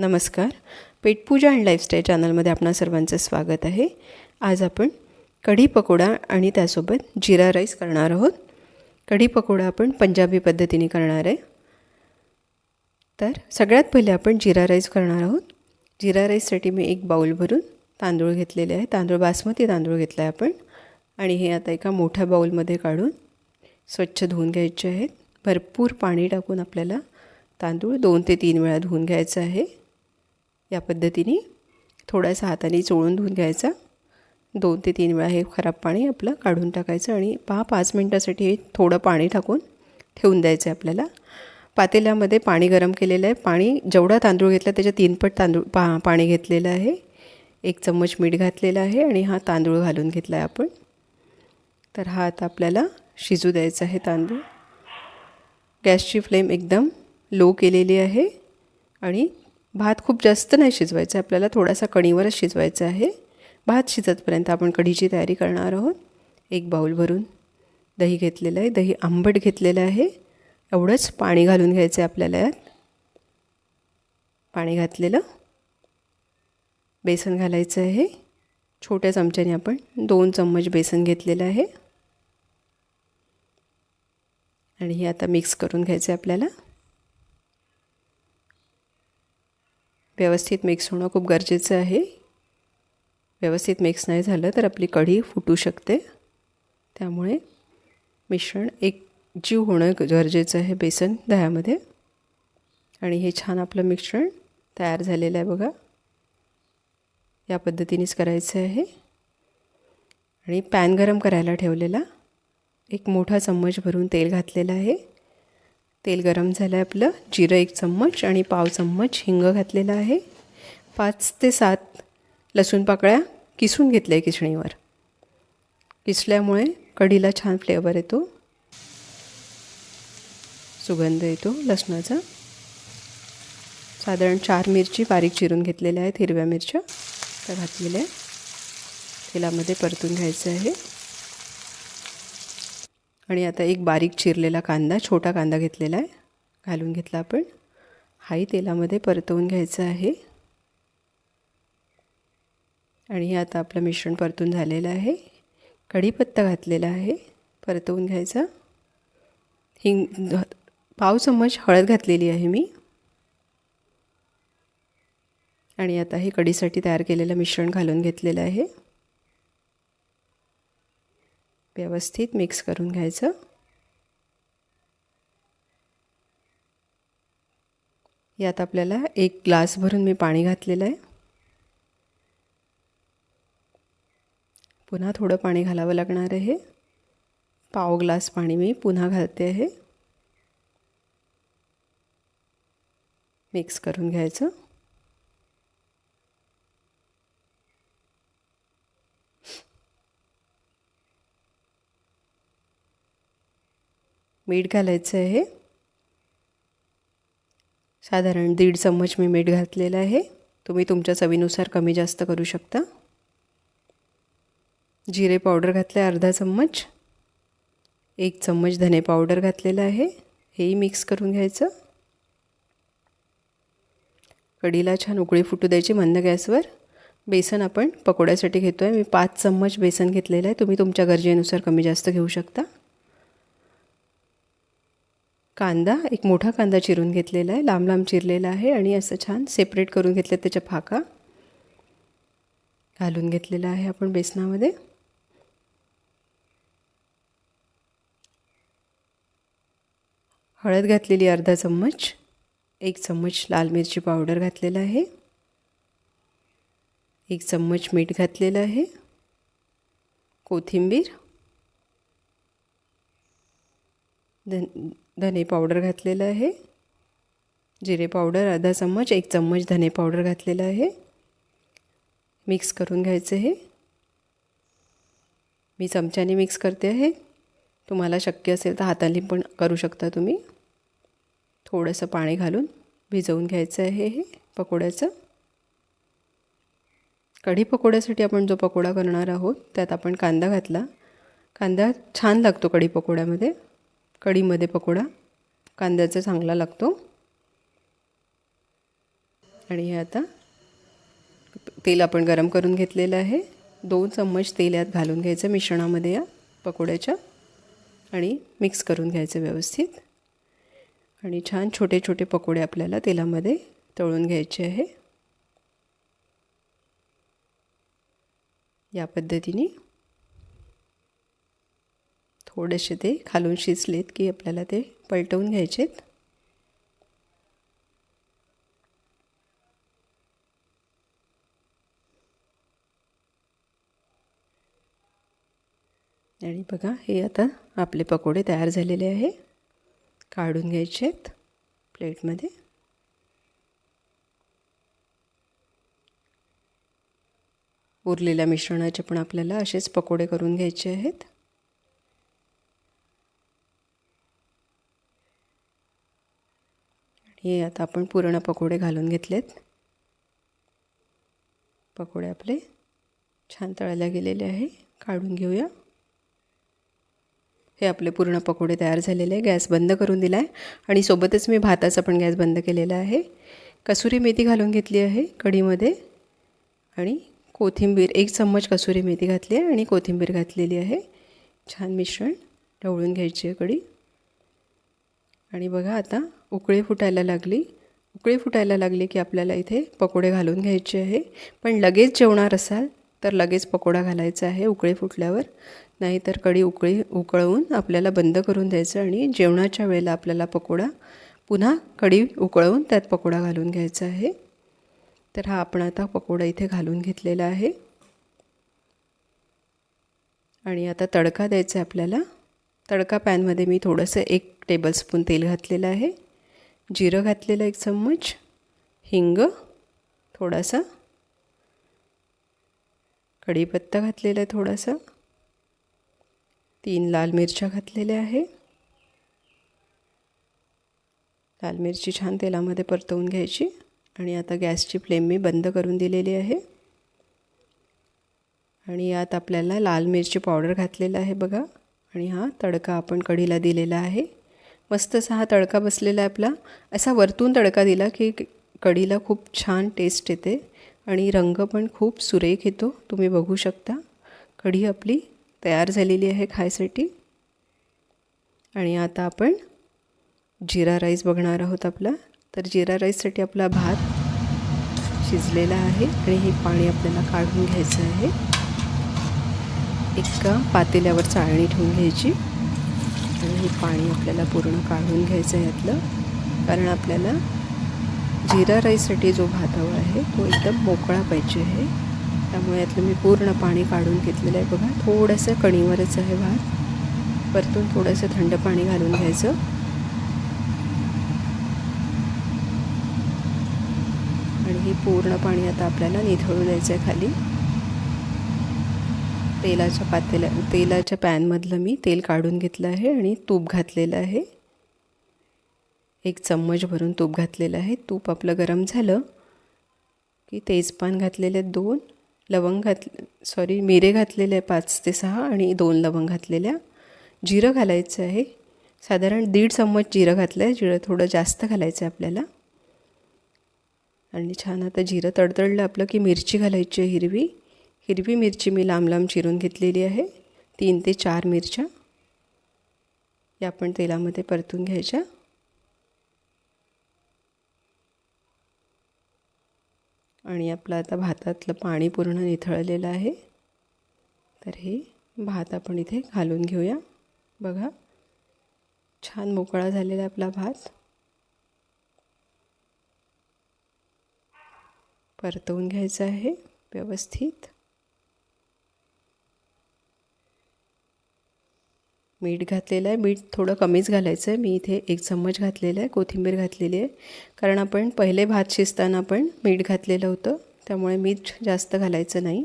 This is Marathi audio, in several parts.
नमस्कार. पेटपूजा अँड लाईफस्टाईल चॅनलमध्ये आपणा सर्वांचं स्वागत आहे. आज आपण कढी पकोडा आणि त्यासोबत जिरा राईस करणार आहोत. कढी पकोडा आपण पंजाबी पद्धतीने करणार आहे. तर सगळ्यात पहिले आपण जिरा राईस करणार आहोत. जिरा राईससाठी मी एक बाऊल भरून तांदूळ घेतलेले आहे. तांदूळ बासमती तांदूळ घेतला आहे आपण. आणि हे आता एका मोठ्या बाऊलमध्ये काढून स्वच्छ धुवून घ्यायचे आहेत. भरपूर पाणी टाकून आपल्याला तांदूळ दोन ते तीन वेळा धुवून घ्यायचं आहे. या पद्धतीने थोडासा हाताने चोळून धुवून घ्यायचा. दोन ते तीन वेळा हे खराब पाणी आपलं काढून टाकायचं आणि पहा पाच मिनटासाठी हे थोडं पाणी टाकून ठेवून द्यायचं आहे आपल्याला. पातेल्यामध्ये पाणी गरम केलेलं आहे. पाणी जेवढा तांदूळ घेतला त्याच्या तीनपट तांदूळ पा पाणी घेतलेलं आहे. एक चम्मच मीठ घातलेलं आहे आणि हा तांदूळ घालून घेतला आहे आपण. तर हा आता आपल्याला शिजू द्यायचा आहे तांदूळ. गॅसची फ्लेम एकदम लो केलेली आहे आणि भात खूप जास्त नाही शिजवायचा आपल्याला थोडासा कणीवरच शिजवायचा आहे. भात शिजतपर्यंत आपण कढीची तयारी करणार आहोत. एक बाऊल भरून दही घेतलेलं आहे. दही आंबट घेतलेलं आहे. एवढंच पाणी घालून घ्यायचं आहे आपल्याला यात. पाणी घातलेलं. बेसन घालायचं आहे. छोट्या चमच्याने आपण दोन चम्मच बेसन घेतलेलं आहे. आणि हे आता मिक्स करून घ्यायचं आहे आपल्याला. व्यवस्थित मिक्स होणं खूप गरजेचं आहे. व्यवस्थित मिक्स नाही झालं तर आपली कढी फुटू शकते. त्यामुळे मिश्रण एक जीव होणं गरजेचं आहे बेसन दह्यामध्ये. आणि हे छान आपलं मिश्रण तयार झालेलं आहे बघा. या पद्धतीनेच करायचं आहे. आणि पॅन गरम करायला ठेवलेला. एक मोठा चम्मच भरून तेल घातलेलं आहे. तेल गरम झालं आहे आपलं जिरं एक चम्मच आणि पाव चम्मच हिंग घातलेलं आहे. पाच ते सात लसूण पाकळ्या किसून घेतल्या आहे किसणीवर. किसल्यामुळे कढीला छान फ्लेवर येतो. सुगंध येतो लसणाचा. साधारण चार मिरची बारीक चिरून घेतलेल्या आहेत हिरव्या मिरच्या. त्या घातलेल्या तेलामध्ये परतून घ्यायचं आहे. आणि आता एक बारीक चिरलेला कांदा छोटा कांदा घेतलेला आहे. घालून घेतला आपण. हाही तेलामध्ये परतवून घ्यायचं आहे. आणि हे आता आपलं मिश्रण परतून झालेलं आहे. कढीपत्ता घातलेला आहे. परतवून घ्यायचा. हिंग पाव चम्मच हळद घातलेली आहे मी. आणि आता हे कढीसाठी तयार केलेलं मिश्रण घालून घेतलेलं आहे. व्यवस्थित मिक्स करून घ्यायचं. यात आपल्याला एक ग्लास भरून मी पाणी घातलेलं आहे. पुन्हा थोडं पाणी घालावं लागणार आहे. पाव ग्लास पाणी मी पुन्हा घालते आहे. मिक्स करून घ्यायचं. मीठ घालायचं आहे. साधारण दीड चम्मच मी मीठ घातलेलं आहे. तुम्ही तुमच्या चवीनुसार कमी जास्त करू शकता. जिरे पावडर घातलं आहे अर्धा चम्मच. एक चम्मच धने पावडर घातलेलं आहे. हेही मिक्स करून घ्यायचं. कढीला छान उकळी फुटू द्यायची मंद गॅसवर. बेसन आपण पकोड्यासाठी घेतो आहे मी पाच चम्मच बेसन घेतलेलं आहे. तुम्ही तुमच्या गरजेनुसार कमी जास्त घेऊ शकता. कांदा एक मोठा कांदा चिरून घेतलेला आहे लांब लांब चिरलेला आहे आणि असं छान सेपरेट करून घेतले त्याच्या फाका. घालून घेतलेला आहे आपण बेसनामध्ये. हळद घातलेली अर्धा चम्मच एक चम्मच लाल मिरची पावडर घातलेला आहे. एक चम्मच मीठ घातलेलं आहे. कोथिंबीर. धन धने पावडर घातलेलं आहे. जिरे पावडर अर्धा चम्मच एक चम्मच धने पावडर घातलेलं आहे. मिक्स करून घ्यायचं हे. मी चमच्याने मिक्स करते आहे. तुम्हाला शक्य असेल तर हाताने पण करू शकता तुम्ही. थोडंसं पाणी घालून भिजवून घ्यायचं आहे हे पकोड्याचं. कढी पकोड्यासाठी आपण जो पकोडा करणार आहोत त्यात आपण कांदा घातला. कांदा छान लागतो कढी पकोड्यामध्ये. कढीमध्ये पकोडा कांद्याचा चांगला लागतो. आणि हे आता तेल आपण गरम करून घेतलेलं आहे. दोन चम्मच तेल यात घालून घ्यायचं मिश्रणामध्ये या पकोड्याच्या. आणि मिक्स करून घ्यायचं व्यवस्थित. आणि छान छोटे छोटे पकोडे आपल्याला तेलामध्ये तळून घ्यायचे आहे. या पद्धतीने थोडेसे ते खालून शिजलेत की आपल्याला ते पलटवून घ्यायचेत. आणि बघा हे आता आपले पकोडे तयार झालेले आहे. काढून घ्यायचे आहेत प्लेटमध्ये. उरलेल्या मिश्रणाचे पण आपल्याला असेच पकोडे करून घ्यायचे आहेत. हे आता आपण पूर्ण पकोडे घालून घेतलेत. पकोडे आपले छान तळायला गेलेले आहे. काढून घेऊया. हे आपले पूर्ण पकोडे तयार झालेले आहे. गॅस बंद करून दिला आहे आणि सोबतच मी भाताचा पण गॅस बंद केलेला आहे. कसुरी मेथी घालून घेतली आहे कढीमध्ये. आणि कोथिंबीर एक चम्मच कसुरी मेथी घातली आहे आणि कोथिंबीर घातलेली आहे. छान मिश्रण ढवळून घ्यायची आहे कढी. आणि बघा आता उकळी फुटायला लागली. उकळी फुटायला लागली की आपल्याला इथे पकोडे घालून घ्यायचे आहे. पण लगेच जेवणार असाल तर लगेच पकोडा घालायचा आहे उकळी फुटल्यावर. नाहीतर कढी उकळी उकळवून आपल्याला बंद करून द्यायचं आणि जेवणाच्या वेळेला आपल्याला पकोडा पुन्हा कढी उकळवून त्यात पकोडा घालून घ्यायचा आहे. तर हा आपण आता पकोडा इथे घालून घेतलेला आहे. आणि आता तडका द्यायचा आहे आपल्याला. तडका पॅनमध्ये मी थोडंसं एक टेबलस्पून तेल घातलेलं आहे. जिरं घातलेलं एक चम्मच. हिंग. थोडासा. कढीपत्ता घातलेला आहे थोडासा. तीन लाल मिरच्या घातलेल्या आहे. लाल मिरची छान तेलामध्ये परतवून घ्यायची आणि आता गॅसची फ्लेम मी बंद करून दिलेली आहे. आणि यात आपल्याला लाल मिरची पावडर घातलेला आहे बघा. आणि हा तडका आपण कढीला दिलेला आहे. मस्त असा हा तडका बसलेला आहे आपला. असा वरतून तडका दिला की कढीला खूप छान टेस्ट येते आणि रंग पण खूप सुरेख येतो. तुम्ही बघू शकता. कढी आपली तयार झालेली आहे खायसाठी. आणि आता आपण जिरा राईस बघणार आहोत आपला. तर जिरा राईससाठी आपला भात शिजलेला आहे आणि हे पाणी आपल्याला काढून घ्यायचं आहे. एका पातेल्यावर चाळणी ठेवून घ्यायची. आणि हे पाणी आपल्याला पूर्ण काढून घ्यायचं आहे यातलं. कारण आपल्याला जिरा राईससाठी जो भात हवा आहे तो एकदम मोकळा पाहिजे आहे. त्यामुळे यातलं मी पूर्ण पाणी काढून घेतलेलं आहे बघा. थोडंसं कणीवरच आहे भात. परतून थोडंसं थंड पाणी घालून घ्यायचं. आणि हे पूर्ण पाणी आता आपल्याला निथळू द्यायचं आहे खाली. तेलाच्या पातेल्या तेलाच्या पॅनमधलं मी तेल काढून घेतलं आहे आणि तूप घातलेलं आहे. एक चम्मच भरून तूप घातलेलं आहे. तूप आपलं गरम झालं की तेजपान घातलेले दोन लवंग घात सॉरी मिरे घातलेले आहे पाच ते सहा आणि दोन लवंग घातलेल्या. जिरं घालायचं आहे. साधारण दीड चम्मच जिरं घातलं आहे. जिरं थोडं जास्त घालायचं आहे आपल्याला. आणि छान आता जिरं तडतडलं आपलं की मिरची घालायची आहे हिरवी. हिरवी मिरची मी लांब लांब चिरून घेतलेली आहे. तीन ते चार मिरच्या या आपण तेलामध्ये परतून घ्यायच्या. आणि आपलं आता भातातलं पाणी पूर्ण निथळलेलं आहे. तर हे भात आपण इथे घालून घेऊया. बघा छान मोकळा झालेला आपला भात. परतवून घ्यायचं आहे व्यवस्थित. मीठ घातलेलं आहे. मीठ थोडं कमीच घालायचं आहे. मी इथे एक चम्मच घातलेलं आहे. कोथिंबीर घातलेली आहे. कारण आपण पहिले भात शिजताना पण मीठ घातलेलं होतं. त्यामुळे मीठ जास्त घालायचं नाही.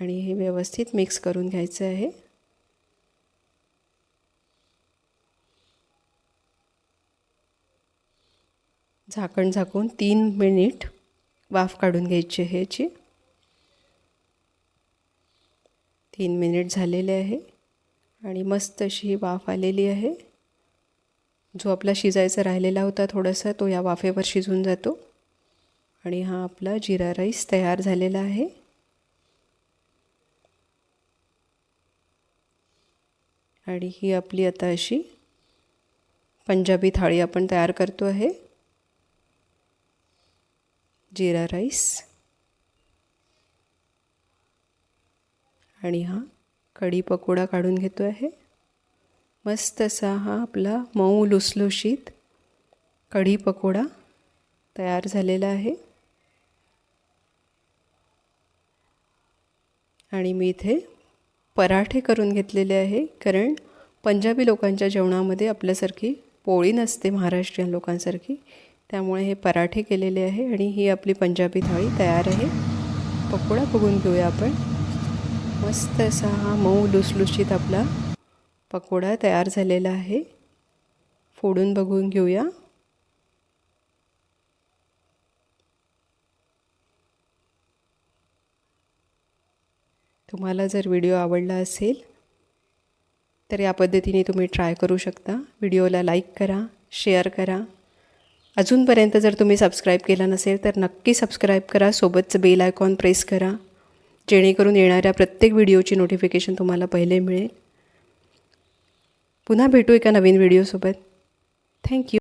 आणि हे व्यवस्थित मिक्स करून घ्यायचं आहे. झाकण झाकून तीन मिनिट वाफ काढून घ्यायची आहे ह्याची तीन मिनिट झालेले आहे. आणि मस्त अशी ही वाफ आलेली आहे. जो आपला शिजायचा राहिलेला होता थोडासा तो या वाफेवर शिजून जातो. आणि हा आपला जिरा राईस तयार झालेला आहे. आणि ही आपली आता अशी पंजाबी थाळी आपण तयार करतो आहे. जिरा राईस. आणि हा कढी पकोडा काढून घेतो आहे. मस्त असा हा आपला मऊ लुसलुशीत कढी पकोडा तयार झालेला आहे. आणि मी इथे पराठे करून घेतलेले आहे कारण पंजाबी लोकांच्या जेवणामध्ये आपल्यासारखी पोळी नसते महाराष्ट्रीयन लोकांसारखी. त्यामुळे हे पराठे केलेले आहे आणि ही आपली पंजाबी थाळी तयार आहे. पकोडा बघून घेऊया आपण. मस्त असा हा मऊ लुसलुशीत आपला पकोडा तयार झालेला आहे. फोडून बघून घेऊया. तुम्हाला जर व्हिडिओ आवडला असेल तर या पद्धतीने तुम्ही ट्राय करू शकता. व्हिडिओला लाईक करा शेअर करा. अजूनपर्यंत जर तुम्ही सबस्क्राईब केला नसेल तर नक्की सबस्क्राईब करा. सोबतचं बेल आयकॉन प्रेस करा. जेणेकरून येणाऱ्या प्रत्येक व्हिडिओची नोटिफिकेशन तुम्हाला पहिले मिळेल. पुन्हा भेटू एका नवीन व्हिडिओसोबत. थँक्यू